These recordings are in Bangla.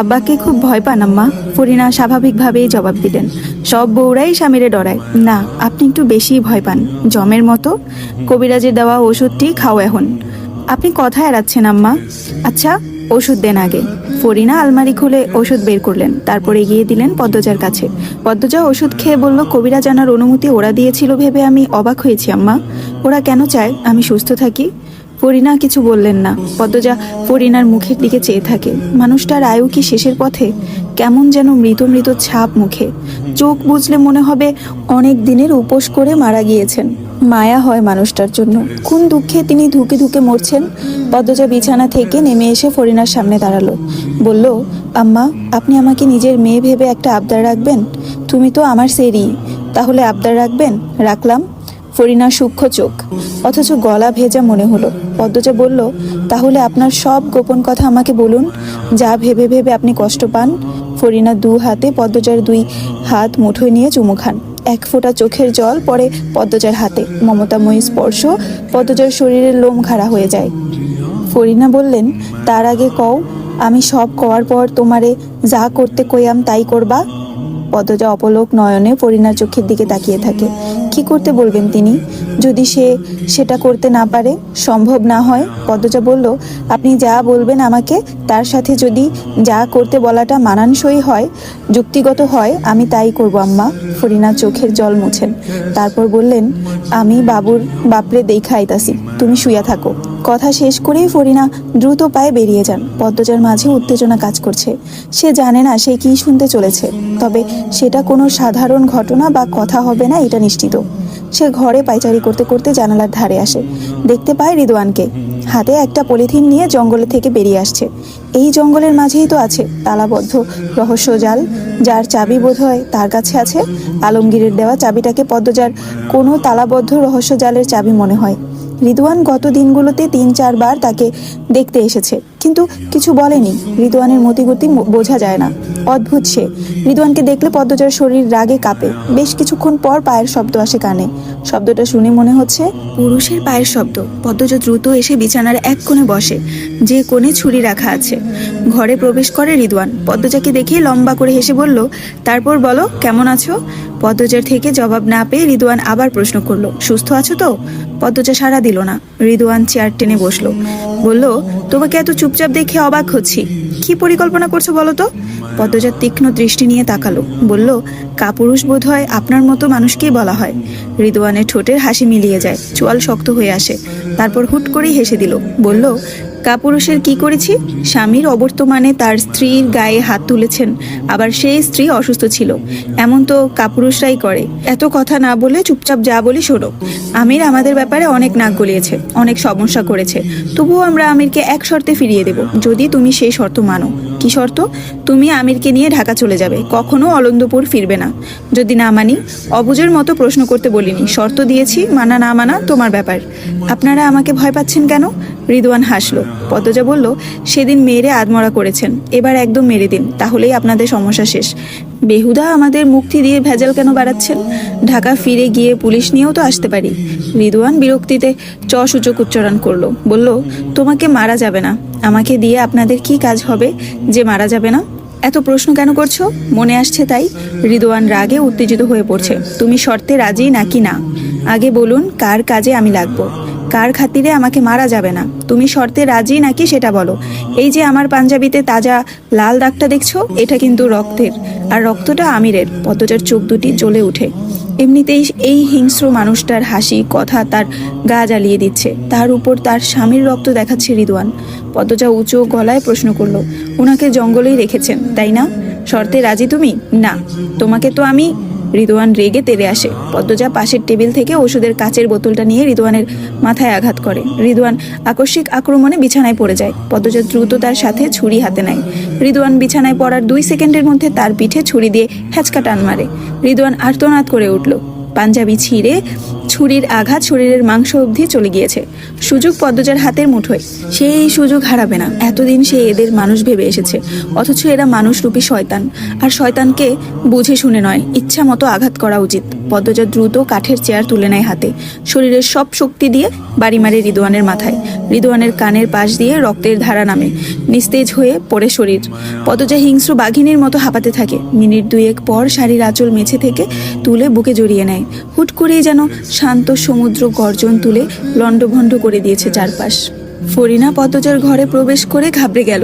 আব্বাকে খুব ভয় পান, আম্মা। ফরিনা স্বাভাবিকভাবেই জবাব দিলেন, সব বউরাই স্বামীরে ডরায়। না, আপনি একটু বেশি ভয় পান। জমের মতো। কবিরাজের দেওয়া ওষুধটি খাও এখন। আপনি কথা এড়াচ্ছেন, আম্মা। আচ্ছা ওষুধ দেন আগে। ফরিনা আলমারি খুলে ওষুধ বের করলেন, তারপর এগিয়ে দিলেন পদ্মজার কাছে। পদ্মজা ওষুধ খেয়ে বলল কবিরা জানার অনুমতি ওরা দিয়েছিল ভেবে আমি অবাক হয়েছি, আম্মা। ওরা কেন চায়? আমি সুস্থ থাকি। ফরিনা কিছু বললেন না। পদ্মজা ফরিনার মুখের দিকে চেয়ে থাকে। মানুষটার আয়ু কি শেষের পথে? কেমন যেন মৃত মৃত ছাপ মুখে। চোখ বুঝলে মনে হবে অনেক দিনের উপোস করে মারা গিয়েছেন। মায়া হয় মানুষটার জন্য। কোন দুঃখে তিনি ধুকে ধুকে মরছেন? পদ্মজা বিছানা থেকে নেমে এসে ফরিনার সামনে দাঁড়াল। বলল, আম্মা, আপনি আমাকে নিজের মেয়ে ভেবে একটা আবদার রাখবেন? তুমি তো আমার সেরি তাহলে আবদার রাখবেন? রাখলাম। ফরিনা সূক্ষ্ম চোখ। অথচ গলা ভেজা মনে হলো। পদ্মজা বলল, তাহলে আপনার সব গোপন কথা আমাকে বলুন। যা ভেবে ভেবে আপনি কষ্ট পান। ফরিনা দু হাতে পদ্মজার দুই হাত মুঠোয় নিয়ে চুমু খান। এক ফোঁটা চোখের জল পড়ে পদ্মজার হাতে। মমতাময়ী স্পর্শ পদ্মজার শরীরের লোম খাড়া হয়ে যায়। ফরিনা বললেন, তার আগে কও, আমি সব কওয়ার পর তোমারে যা করতে কইয়াম তাই করবা? পদ্মজা অপলোক নয়নে ফরিনার চোখের দিকে তাকিয়ে থাকে। কি করতে বলবেন তিনি? যদি সে সেটা করতে না পারে, সম্ভব না হয়? পদ্মজা বলল, আপনি যা বলবেন আমাকে, তার সাথে যদি যা করতে বলাটা মানানসই হয়, যুক্তিগত হয়, আমি তাই করব, আম্মা। ফরিনা চোখের জল মুছেন। তারপর বললেন, আমি বাবুর বাপরে দেখা আইতাছি তুমি শুয়া থাকো। কথা শেষ করেই ফরিনা দ্রুত পায়ে বেরিয়ে যান। পদ্মজার মাঝে উত্তেজনা কাজ করছে। সে জানে না সে কি শুনতে চলেছে। তবে সেটা কোনো সাধারণ ঘটনা বা কথা হবে না, এটা নিশ্চিত। সে ঘরে পাইচারি করতে করতে জানালার ধারে আসে। দেখতে পায় রিদওয়ানকে। হাতে একটা পলিথিন নিয়ে জঙ্গলে থেকে বেরিয়ে আসছে। এই জঙ্গলের মাঝেই তো আছে তালাবদ্ধ রহস্য জাল, যার চাবি বোধ হয় তার কাছে আছে। আলমগীরের দেওয়া চাবিটাকে পদ্মজার কোনো তালাবদ্ধ রহস্য জালের চাবি মনে হয়। রিদওয়ান গত দিনগুলোতে তিন, চারবার তাকে দেখতে এসেছে। কিন্তু কিছু বলেনি। রিদওয়ানের মতিগতি বোঝা যায় না। অদ্ভুত সে। রিদওয়ানকে দেখলে পদ্মজার শরীর রাগে কাঁপে। বেশ কিছুক্ষণ পর পায়ের শব্দ আসে কানে। শব্দটা শুনে মনে হচ্ছে, পুরুষের পায়ের শব্দ। পদ্মজা দ্রুত এসে বিছানার এক কোণে বসে। যে কোণে ছুরি রাখা আছে। ঘরে প্রবেশ করে রিদওয়ান। পদ্মজাকে দেখে লম্বা করে হেসে বলল, তারপর বলো, কেমন আছো? পদ্মজার থেকে জবাব না পেয়ে রিদওয়ান আবার প্রশ্ন করল, সুস্থ আছো তো? পদ্মজা সাড়া দিল না। রিদওয়ান চেয়ার টেনে বসল। বলল, তোমাকে এত চুপচাপ দেখে অবাক হচ্ছি। কি পরিকল্পনা করছ বলো তো? পদ্মজার তীক্ষ্ণ দৃষ্টি নিয়ে তাকালো। বলল, কাপুরুষ বোধ হয় আপনার মতো মানুষকেই বলা হয়। রিদওয়ানের ঠোঁটের হাসি মিলিয়ে যায়। চোয়াল শক্ত হয়ে আসে। তারপর হুট করেই হেসে দিল। বলল কাপুরুষের কি করেছি? স্বামীর অবর্তমানে তার স্ত্রীর গায়ে হাত তুলেছেন। আবার সেই স্ত্রী অসুস্থ ছিল। এমন তো কাপুরুষরাই করে। এত কথা না বলে চুপচাপ যা বলি শোনো। আমির আমাদের ব্যাপারে অনেক নাক গলিয়েছে, অনেক সমস্যা করেছে। তবুও আমরা আমিরকে এক শর্তে ফিরিয়ে দেব। যদি তুমি সেই শর্ত মানো। কি শর্ত? তুমি আমিরকে নিয়ে ঢাকা চলে যাবে। কখনো অলন্দপুর ফিরবে না। যদি না মানি অবুজের মতো প্রশ্ন করতে বলিনি। শর্ত দিয়েছি, মানা না মানা তোমার ব্যাপার। আপনারা আমাকে ভয় পাচ্ছেন কেন? রিদওয়ান হাসলো। পদ্মজা বলল, সেদিন মেরে আদমরা করেছেন। এবার একদম মেরে দিন। তাহলেই আপনাদের সমস্যা শেষ। বেহুদা আমাদের মুক্তি দিয়ে ভেজাল কেন বাড়াচ্ছেন? ঢাকা ফিরে গিয়ে পুলিশ নিয়েও তো আসতে পারি। রিদওয়ান বিরক্তিতে চ সূচক উচ্চারণ করল। বলল, তোমাকে মারা যাবে না। আমাকে দিয়ে আপনাদের কি কাজ হবে যে মারা যাবে না? এত প্রশ্ন কেন করছ? মনে আসছে তাই। রিদওয়ান রাগে উত্তেজিত হয়ে পড়ছে। তুমি শর্তে রাজি নাকি না? আগে বলুন, কার কাজে আমি লাগবো? কার খাতিরে আমাকে মারা যাবে না? তুমি শর্তে রাজি নাকি সেটা বলো। এই যে আমার পাঞ্জাবিতে তাজা লাল দাগটা দেখছ, এটা কিন্তু রক্তের। আর রক্তটা আমিরের, পদ্মজার চোখ দুটি জ্বলে ওঠে এমনিতেই এই হিংস্র মানুষটার হাসি, কথা তার গা জ্বালিয়ে দিচ্ছে। তার উপর তার স্বামীর রক্ত দেখাচ্ছে রিদওয়ান। পদ্মজা উঁচু গলায় প্রশ্ন করল, ওনাকে জঙ্গলেই রেখেছেন, তাই না? শর্তে রাজি তুমি? না। তোমাকে তো আমি রিদওয়ান রেগে তেরে আসে। পদ্মজা পাশের টেবিল থেকে ওষুধের কাচের বোতলটা নিয়ে রিদোয়ানের মাথায় আঘাত করে। রিদোয়ান আকস্মিক আক্রমণে বিছানায় পড়ে যায়। পদ্মজা দ্রুত তার সাথে ছুরি হাতে নেয়। রিদোয়ান বিছানায় পড়ার দুই সেকেন্ডের মধ্যে তার পিঠে ছুরি দিয়ে হ্যাচকা টান মারে। রিদোয়ান আর্তনাদ করে উঠল। পাঞ্জাবি ছিঁড়ে ছুরির আঘাত শরীরের মাংস অবধি চলে গিয়েছে। সুযোগ পদ্মজার হাতের মুঠোয়। সে এই সুযোগ হারাবে না। এতদিন সে এদের মানুষ ভেবে এসেছে। অথচ এরা মানুষরূপী শয়তান। আর শয়তানকে বুঝে শুনে নয়, ইচ্ছা মতো আঘাত করা উচিত। পদ্মজা দ্রুত কাঠের চেয়ার তুলে নেয় হাতে। শরীরের সব শক্তি দিয়ে বাড়ি মারে রিদওয়ানের মাথায়। রিদওয়ানের কানের পাশ দিয়ে রক্তের ধারা নামে। নিস্তেজ হয়ে পড়ে শরীর। পদ্মজা হিংস্র বাঘিনীর মতো হাঁপাতে থাকে। মিনিট দুয়েক পর শাড়ির আঁচল মেছে থেকে তুলে বুকে জড়িয়ে নেয়। হুট করেই যেন শান্ত সমুদ্র গর্জন তুলে লণ্ডভণ্ড করে দিয়েছে চারপাশ। ফরিনা পদ্মজার ঘরে প্রবেশ করে ঘাবড়ে গেল।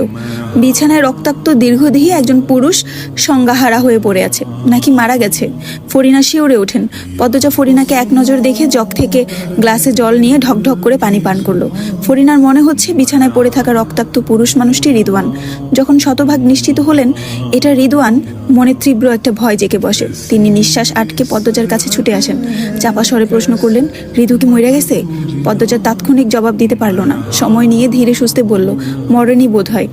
বিছানায় রক্তাক্ত দীর্ঘদেহী একজন পুরুষ সংজ্ঞাহারা হয়ে পড়ে আছে, নাকি মারা গেছে। ফরিনা শিওরে ওঠেন। পদ্মজা ফরিনাকে এক নজর দেখে জগ থেকে গ্লাসে জল নিয়ে ঢকঢক করে পানি পান করল। ফরিনার মনে হচ্ছে বিছানায় পড়ে থাকা রক্তাক্ত পুরুষ মানুষটি রিদওয়ান যখন শতভাগ নিশ্চিত হলেন, এটা রিদওয়ান মনে তীব্র একটা ভয় জেগে বসে। তিনি নিঃশ্বাস আটকে পদ্মজার কাছে ছুটে আসেন। চাপা স্বরে প্রশ্ন করলেন, রিদু কি মরে গেছে? পদ্মজা তাৎক্ষণিক জবাব দিতে পারল না। সময় নিয়ে ধীরে সুস্থে বলল মরেনি বোধ হয়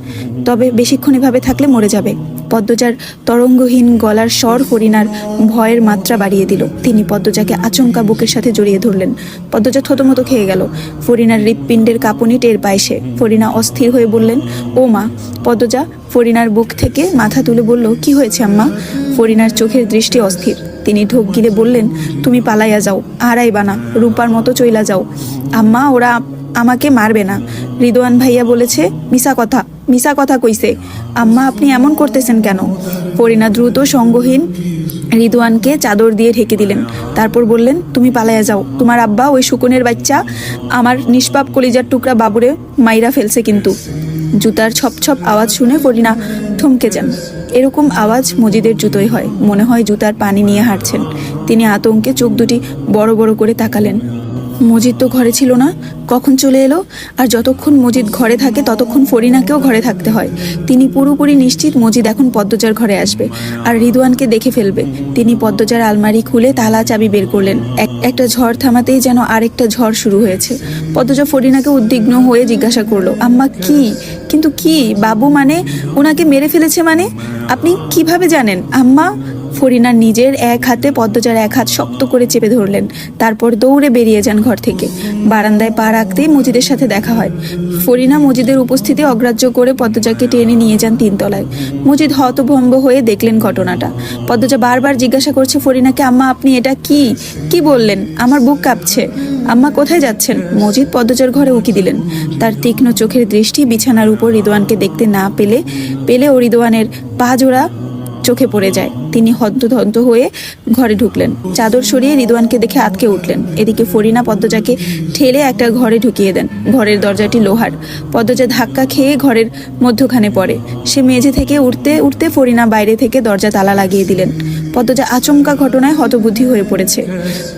তবে বেশিক্ষণ এভাবে থাকলে মরে যাবে। পদ্মজার তরঙ্গহীন গলার স্বর হরিণার ভয়ের মাত্রা বাড়িয়ে দিল। তিনি পদ্মজাকে আচমকা বুকের সাথে জড়িয়ে ধরলেন। পদ্মজা থতমত খেয়ে গেল। ফরিনার হৃৎপিণ্ডের কাঁপুনি টের পায় সে। ফরিনা অস্থির হয়ে বললেন, ও মা। পদ্মজা ফরিনার বুক থেকে মাথা তুলে বলল, কি হয়েছে আম্মা? ফরিনার চোখের দৃষ্টি অস্থির। তিনি ঢোক গিলে বললেন, তুমি পালাইয়া যাও। আড়াই বানা। রূপার মতো চইলা যাও। আম্মা, ওরা আমাকে মারবে না। রিদওয়ান ভাইয়া বলেছে মিশা কথা মিশা কথা কইছে। আম্মা, আপনি এমন করতেছেন কেন? ফরিনা দ্রুত সঙ্গহীন রিদওয়ানকে চাদর দিয়ে ঢেকে দিলেন। তারপর বললেন, তুমি পালাইয়া যাও। তোমার আব্বা ওই শুকুনের বাচ্চা আমার নিষ্পাপ কলিজার টুকরা বাবুরে মাইরা ফেলছে কিন্তু। জুতার ছপ ছপ আওয়াজ শুনে ফরিনা থমকে যান। এরকম আওয়াজ মজিদের জুতোই হয়। মনে হয় জুতার পানি নিয়ে হাঁটছেন। তিনি আতঙ্কে চোখ দুটি বড় বড় করে তাকালেন। মজিদ তো ঘরে ছিল না। কখন চলে এলো? আর যতক্ষণ মজিদ ঘরে থাকে, ততক্ষণ ফরিনাকেও ঘরে থাকতে হয়। তিনি পুরোপুরি নিশ্চিত মজিদ এখন পদ্মজার ঘরে আসবে। আর রিদওয়ানকে দেখে ফেলবে। তিনি পদ্মজার আলমারি খুলে তালা চাবি বের করলেন। এক, একটা ঝড় থামাতেই যেন আরেকটা ঝড় শুরু হয়েছে। পদ্মজা ফরিনাকে উদ্বিগ্ন হয়ে জিজ্ঞাসা করল, আম্মা, কি? কিন্তু কি? বাবু মানে? ওনাকে মেরে ফেলেছে মানে? আপনি কীভাবে জানেন? আম্মা ফরিনা নিজের এক হাতে পদ্মজার এক হাত শক্ত করে চেপে ধরলেন। তারপর দৌড়ে বেরিয়ে যান ঘর থেকে। বারান্দায় পা রাখতেই মজিদের সাথে দেখা হয়। ফরিনা মজিদের উপস্থিতি অগ্রাহ্য করে পদ্মজাকে টেনে নিয়ে যান তিনতলায়। মজিদ হতভম্ব হয়ে দেখলেন ঘটনাটা। পদ্মজা বারবার জিজ্ঞাসা করছে, ফরিনাকে, আম্মা, আপনি এটা কি? কি বললেন? আমার বুক কাঁপছে। আম্মা কোথায় যাচ্ছেন? মজিদ পদ্মজার ঘরে উকি দিলেন। তার তীক্ষ্ণ চোখের দৃষ্টি বিছানার উপর রিদওয়ানকে দেখতে না পেলে পেলে ও রিদওয়ানের পা জোড়া চোখে পড়ে যায়। তিনি হন্তধন্ত হয়ে ঘরে ঢুকলেন। চাদর সরিয়ে রিদওয়ানকে দেখে আটকে উঠলেন। এদিকে ফরিনা পদ্মজাকে ঠেলে একটা ঘরে ঢুকিয়ে দেন। ঘরের দরজাটি লোহার। পদ্মজা ধাক্কা খেয়ে ঘরের মধ্যখানে পড়ে। সে মেঝে থেকে উঠতে উঠতে ফরিনা বাইরে থেকে দরজা তালা লাগিয়ে দিলেন। পদ্মজা আচমকা ঘটনায় হতবুদ্ধি হয়ে পড়েছে।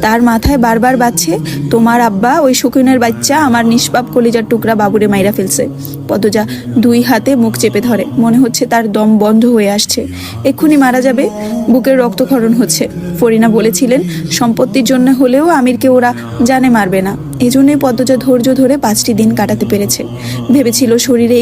তার মাথায় বারবার বাজছে তোমার আব্বা, ওই শকুনের বাচ্চা আমার নিষ্পাপ কলিজার টুকরা বাবুরে মাইরা ফেলছে। পদ্মজা দুই হাতে মুখ চেপে ধরে, মনে হচ্ছে তার দম বন্ধ হয়ে আসছে। এক্ষুনি মারা যাবে, বুকের রক্তক্ষরণ হচ্ছে। ফরিনা বলেছিলেন, সম্পত্তির জন্য হলেও আমিরকে ওরা জানে মারবে না। এজন্যই পদ্মজা ধৈর্য ধরে পাঁচটি দিন কাটাতে পেরেছে। ভেবেছিল শরীরে